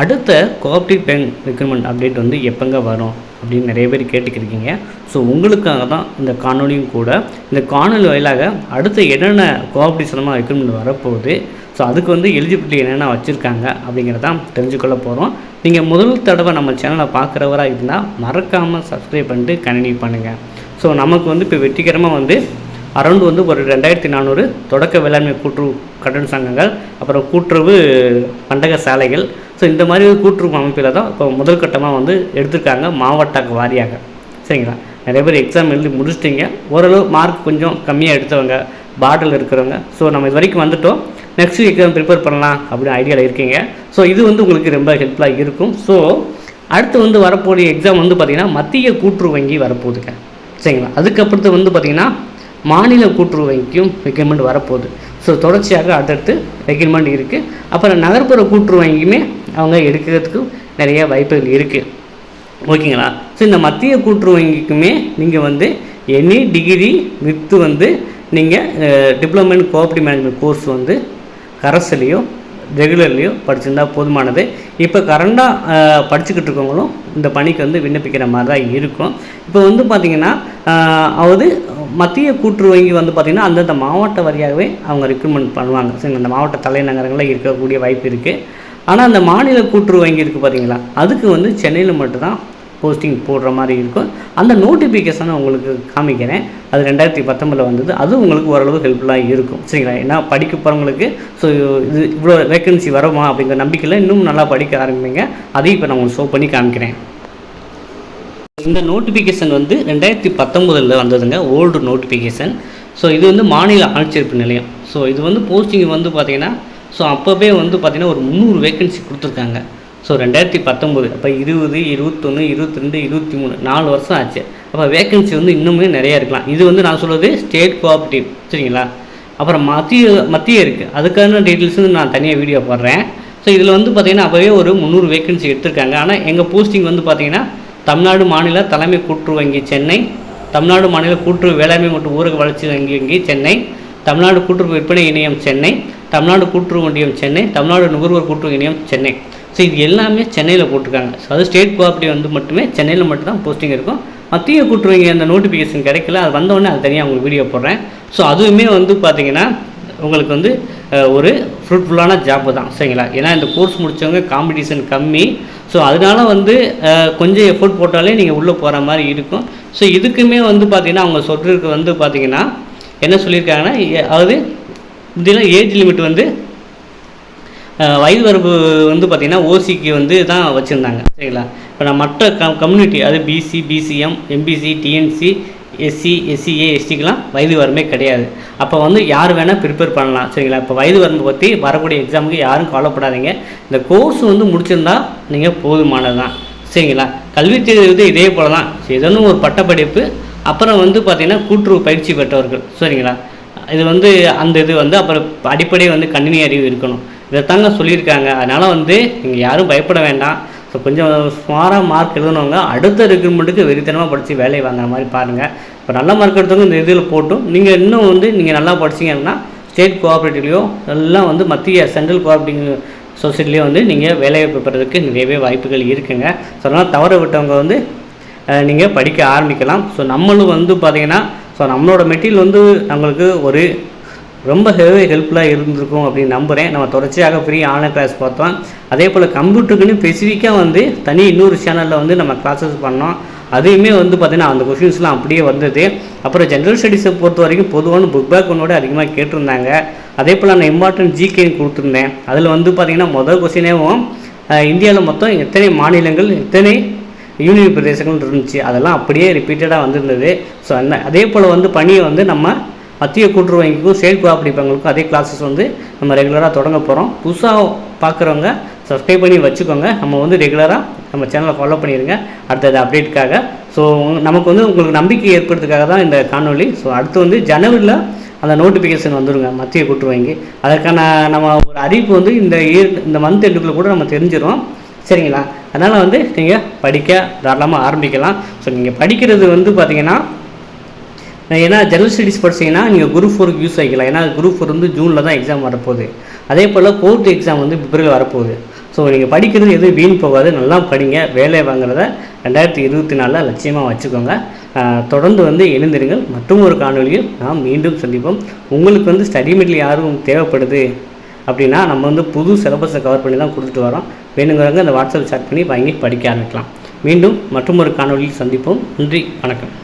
அடுத்த கோஆப்டிவ் bank recruitment update வந்து எப்போங்க வரும் அப்படின்னு நிறைய பேர் கேட்டுக்கிருக்கீங்க. ஸோ உங்களுக்காக தான் இந்த காணொலியும் கூட. இந்த காணொலி வாயிலாக அடுத்த என்னென்ன கோஆப்டிவ் சம்மந்தமாக ரெக்ரூட்மெண்ட் வரப்போகுது? ஸோ அதுக்கு வந்து எலிஜிபிலிட்டி என்னென்ன வச்சுருக்காங்க அப்படிங்கிறதான் தெரிஞ்சுக்கொள்ள போகிறோம் நீங்கள் முதல் தடவை நம்ம சேனலை பார்க்குறவராக இருந்தால் மறக்காமல் சப்ஸ்கிரைப் பண்ணிட்டு கண்டினியூ பண்ணுங்கள் ஸோ நமக்கு வந்து இப்போ வெற்றிகரமாக வந்து அரௌண்ட் வந்து ஒரு ரெண்டாயிரத்தி நானூறு தொடக்க வேளாண்மை கூட்டுறவு கடன் சங்கங்கள் அப்புறம் கூட்டுறவு பண்டக சாலைகள் ஸோ இந்த மாதிரி ஒரு கூட்டுறவு அமைப்பில் தான் இப்போ முதல் கட்டமாக வந்து எடுத்திருக்காங்க மாவட்ட வாரியாக. சரிங்களா? நிறைய பேர் எக்ஸாம் எழுதி முடிச்சிட்டிங்க. ஓரளவு மார்க் கொஞ்சம் கம்மியாக எடுத்தவங்க பார்டரில் இருக்கிறவங்க. ஸோ நம்ம இது வரைக்கும் வந்துட்டோம். நெக்ஸ்ட் எக்ஸாம் ப்ரிப்பேர் பண்ணலாம் அப்படின்னு ஐடியாவில் இருக்கீங்க. ஸோ இது வந்து உங்களுக்கு ரொம்ப ஹெல்ப்ஃபுல்லாக இருக்கும். ஸோ அடுத்து வந்து வரக்கூடிய எக்ஸாம் வந்து பார்த்திங்கன்னா மத்திய கூட்டுறவு வங்கி வரப்போகுதுங்க. சரிங்களா? அதுக்கப்புறத்து வந்து பார்த்திங்கன்னா மாநில கூட்டுறவைக்கும் வங்கிக்கும் வரப்போகுது. ஸோ தொடர்ச்சியாக அடுத்தடுத்து ரெக்ரூட்மெண்ட் இருக்குது அப்புறம் நகர்ப்புற கூட்டுறவைக்குமே அவங்க எடுக்கிறதுக்கு நிறைய வாய்ப்புகள் இருக்குது ஓகேங்களா ஸோ இந்த மத்திய கூட்டுறவு வங்கிக்குமே நீங்கள் வந்து எனி டிகிரி வித்து வந்து நீங்கள் டிப்ளமெண்ட் இன் கோஆப்டிவ் மேனேஜ்மெண்ட் கோர்ஸ் வந்து கரஸ்லேயோ ரெகுலர்லேயோ படிச்சிருந்தா போதுமானது. இப்போ கரண்டாக படிச்சுக்கிட்டு இருக்கவங்களும் இந்த பணிக்கு வந்து விண்ணப்பிக்கிற மாதிரி தான் இருக்கும். இப்போ வந்து பார்த்திங்கன்னா அதாவது மத்திய கூற்று வங்கி வந்து பார்த்திங்கன்னா அந்தந்த மாவட்ட வரியாகவே அவங்க ரெக்ரூட்மெண்ட் பண்ணுவாங்க. சரிங்க அந்த மாவட்ட தலைநகரங்களில் இருக்கக்கூடிய வாய்ப்பு இருக்குது ஆனால் அந்த மாநில கூற்று வங்கி இருக்குது பார்த்தீங்களா? அதுக்கு வந்து சென்னையில் மட்டும்தான் போஸ்டிங் போடுற மாதிரி இருக்கும். அந்த நோட்டிஃபிகேஷனை உங்களுக்கு காமிக்கிறேன். அது ரெண்டாயிரத்தி பத்தொம்பதில் வந்தது. அதுவும் உங்களுக்கு ஓரளவு ஹெல்ப்ஃபுல்லாக இருக்கும். சரிங்களா? ஏன்னா படிக்க போகிறவங்களுக்கு ஸோ இது இவ்வளோ வேக்கன்சி வருமா அப்படிங்கிற நம்பிக்கையில் இன்னும் நல்லா படிக்க ஆரம்பிங்க. அதையும் இப்போ நான் உங்களுக்கு ஷோ பண்ணி காமிக்கிறேன். இந்த நோட்டிஃபிகேஷன் வந்து ரெண்டாயிரத்தி பத்தொம்போதில் வந்ததுங்க ஓல்டு நோட்டிஃபிகேஷன் ஸோ இது வந்து மாநில ஆட்சேர்ப்பு நிலையம். ஸோ இது வந்து போஸ்டிங் வந்து பார்த்திங்கன்னா ஸோ அப்போவே வந்து பார்த்திங்கன்னா ஒரு முந்நூறு வேக்கன்சி கொடுத்துருக்காங்க. ஸோ ரெண்டாயிரத்தி பத்தொம்போது அப்போ இருபது இருபத்தொன்று இருபத்தி ரெண்டு இருபத்தி மூணு நாலு வருஷம் ஆச்சு. அப்போ வேக்கன்சி வந்து இன்னுமே நிறையா இருக்கலாம். இது வந்து நான் சொல்கிறது ஸ்டேட் கோஆப்ரேட்டிவ் சரிங்களா? அப்புறம் மத்திய மத்திய இருக்குது அதுக்கான டீட்டெயில்ஸ் வந்து நான் தனியாக வீடியோ போடுறேன். ஸோ இதில் வந்து பார்த்திங்கன்னா அப்போவே ஒரு முந்நூறு வேக்கன்சி எடுத்திருக்காங்க. ஆனால் எங்கள் போஸ்டிங் வந்து பார்த்திங்கன்னா தமிழ்நாடு மாநில தலைமை கூட்டுறவு வங்கி சென்னை தமிழ்நாடு மாநில கூட்டுறவு வேளாண்மை மற்றும் ஊரக வளர்ச்சி வங்கி வங்கி சென்னை தமிழ்நாடு கூட்டுறவு விற்பனை இணையம் சென்னை தமிழ்நாடு கூட்டுறவு ஒன்றியம் சென்னை தமிழ்நாடு நுகர்வோர் கூட்டுறவு இணையம் சென்னை. ஸோ இது எல்லாமே சென்னையில் போட்டிருக்காங்க. ஸோ அது ஸ்டேட் கோஆப்ரேட்டிவ் வந்து மட்டுமே சென்னையில் மட்டும்தான் போஸ்டிங் இருக்கும். மத்திய கூட்டுறவங்க அந்த நோட்டிஃபிகேஷன் கிடைக்கல. அது வந்தோடனே அது தனியாக உங்களுக்கு வீடியோ போடுறேன். ஸோ அதுவுமே வந்து பார்த்திங்கன்னா உங்களுக்கு வந்து ஒரு ஃப்ரூட்ஃபுல்லான ஜாப்பு தான் சரிங்களா? ஏன்னா இந்த கோர்ஸ் முடித்தவங்க காம்படிஷன் கம்மி. ஸோ அதனால வந்து கொஞ்சம் எஃபோர்ட் போட்டாலே நீங்கள் உள்ளே போகிற மாதிரி இருக்கும். ஸோ இதுக்குமே வந்து பார்த்திங்கன்னா அவங்க சொல்கிறதுக்கு வந்து பார்த்திங்கன்னா என்ன சொல்லியிருக்காங்கன்னா அதாவது இதெல்லாம் ஏஜ் லிமிட் வந்து வயது வரம்பு வந்து பார்த்திங்கன்னா ஓசிக்கு வந்து தான் வச்சுருந்தாங்க சரிங்களா? இப்போ நான் மற்ற க கம்யூனிட்டி அது BC BCM MBC DNC SC SCA எஸ்டிக்கெலாம் வயது வரமே கிடையாது. அப்போ வந்து யார் வேணால் ப்ரிப்பேர் பண்ணலாம் சரிங்களா? இப்போ வயது வரம்பு பற்றி வரக்கூடிய எக்ஸாமுக்கு யாரும் கவலைப்படாதீங்க இந்த கோர்ஸ் வந்து முடிச்சிருந்தால் நீங்கள் போதுமானது தான் சரிங்களா? கல்வி தேர்வு இதே போல் தான் ஏதோன்னு ஒரு பட்டப்படிப்பு அப்புறம் வந்து பார்த்திங்கன்னா கூட்டுறவு பயிற்சி பெற்றவர்கள் சரிங்களா? இது வந்து அந்த இது வந்து அப்புறம் அடிப்படை வந்து கணினி அறிவு இருக்கணும். இதைத்தாங்க சொல்லியிருக்காங்க. அதனால் வந்து நீங்கள் யாரும் பயப்பட வேண்டாம். ஸோ கொஞ்சம் சுமாராக மார்க் எழுதுனவங்க அடுத்த ரெக்ரூட்மெண்ட்டுக்கு வெறித்தனமாக படித்து வேலையை வாங்குற மாதிரி பாருங்கள் இப்போ நல்ல மார்க் எடுத்தவங்க இந்த இதில் போட்டும். நீங்கள் இன்னும் வந்து நீங்கள் நல்லா படிச்சிங்கன்னா ஸ்டேட் கோஆப்ரேட்டிவ்லையோ எல்லாம் வந்து மத்திய சென்ட்ரல் கோஆப்ரேட்டிவ் சொசைட்டிலையோ வந்து நீங்கள் வேலையை பெறதுக்கு நிறையவே வாய்ப்புகள் இருக்குங்க. ஸோ அதனால் தவற விட்டவங்க வந்து நீங்கள் படிக்க ஆரம்பிக்கலாம். ஸோ நம்மளும் வந்து பார்த்திங்கன்னா ஸோ நம்மளோட மெட்டீரியல் வந்து நம்மளுக்கு ஒரு ரொம்ப ஹெவி ஹெல்ப்ஃபுல்லாக இருந்திருக்கும் அப்படின்னு நம்புகிறேன் நம்ம தொடர்ச்சியாக ஃப்ரீ ஆன்லைன் கிளாஸ் பார்த்தோம். அதே போல் கம்ப்யூட்டருக்குன்னு ஸ்பெசிஃபிக்காக வந்து தனி இன்னொரு சேனலில் வந்து நம்ம கிளாஸஸ் பண்ணோம். அதையுமே வந்து பார்த்திங்கன்னா அந்த கொஷின்ஸ்லாம் அப்படியே வந்தது. அப்புறம் ஜென்ரல் ஸ்டடீஸை பொறுத்த வரைக்கும் பொதுவான புக் பேக் ஒன்னோட அதிகமாக கேட்டிருந்தாங்க. அதே போல் நான் இம்பார்ட்டன்ட் ஜிகேன்னு கொடுத்துருந்தேன். அதில் வந்து பார்த்திங்கன்னா முதல் கொஸ்டினேவும் இந்தியாவில் மொத்தம் எத்தனை மாநிலங்கள் எத்தனை யூனியன் பிரதேசங்கள் இருந்துச்சு? அதெல்லாம் அப்படியே ரிப்பீட்டடாக வந்திருந்தது. ஸோ அந்த அதே போல் வந்து பணியை வந்து நம்ம மத்திய கூட்டுறவு வங்கிக்கும் ஸ்டேட் கோஆப்ரேட்டிவ் பேங்குக்கும் அதே கிளாஸஸ் வந்து நம்ம ரெகுலராக தொடங்க போகிறோம் புதுசாக பார்க்குறவங்க சப்ஸ்கிரைப் பண்ணி வச்சுக்கோங்க. நம்ம வந்து ரெகுலராக நம்ம சேனலை ஃபாலோ பண்ணிடுங்க அடுத்தது அப்டேட்டுக்காக ஸோ நமக்கு வந்து உங்களுக்கு நம்பிக்கை ஏற்படுறதுக்காக தான் இந்த காணொலி ஸோ அடுத்து வந்து ஜனவரியில் அந்த நோட்டிஃபிகேஷன் வந்துடுங்க மத்திய கூட்டுருவாங்க வங்கி அதற்கான நம்ம ஒரு அறிவிப்பு வந்து இந்த இயர் இந்த மந்த் எண்டுக்குள்ளே கூட நம்ம தெரிஞ்சிடும் சரிங்களா? அதனால் வந்து நீங்கள் படிக்க தாராளமாக ஆரம்பிக்கலாம். ஸோ நீங்கள் படிக்கிறது வந்து பார்த்திங்கன்னா ஏன்னா ஜெனரல் ஸ்டடீஸ் படிச்சீங்கன்னா நீங்கள் குரூப் ஃபோருக்கு யூஸ் ஆகிக்கலாம். ஏன்னா குரூப் ஃபோர் வந்து ஜூனில் தான் எக்ஸாம் வரப்போகுது. அதே போல் கோர்ட் எக்ஸாம் வந்து பிப்ரவரி வரப்போகுது. ஸோ நீங்கள் படிக்கிறது எதுவும் வீண் போகாது. நல்லா படிங்க. வேலை வாங்குறத ரெண்டாயிரத்தி இருபத்தி நாலில் லட்சியமாக வச்சுக்கோங்க. தொடர்ந்து வந்து எழுந்திருங்கள் மற்றும் ஒரு காணொலியில் நாம் மீண்டும் சந்திப்போம். உங்களுக்கு வந்து ஸ்டடி மெட்டீரியல் யாரும் தேவைப்படுது? அப்படின்னா நம்ம வந்து புது சிலபஸை கவர் பண்ணி தான் கொடுத்துட்டு வரோம். வேணுங்கிறவங்க அந்த வாட்ஸ்அப் சேட் பண்ணி வாங்கி படிக்க ஆரம்பிக்கலாம். மீண்டும் மற்றும் ஒரு காணொலியில் சந்திப்போம். நன்றி. வணக்கம்.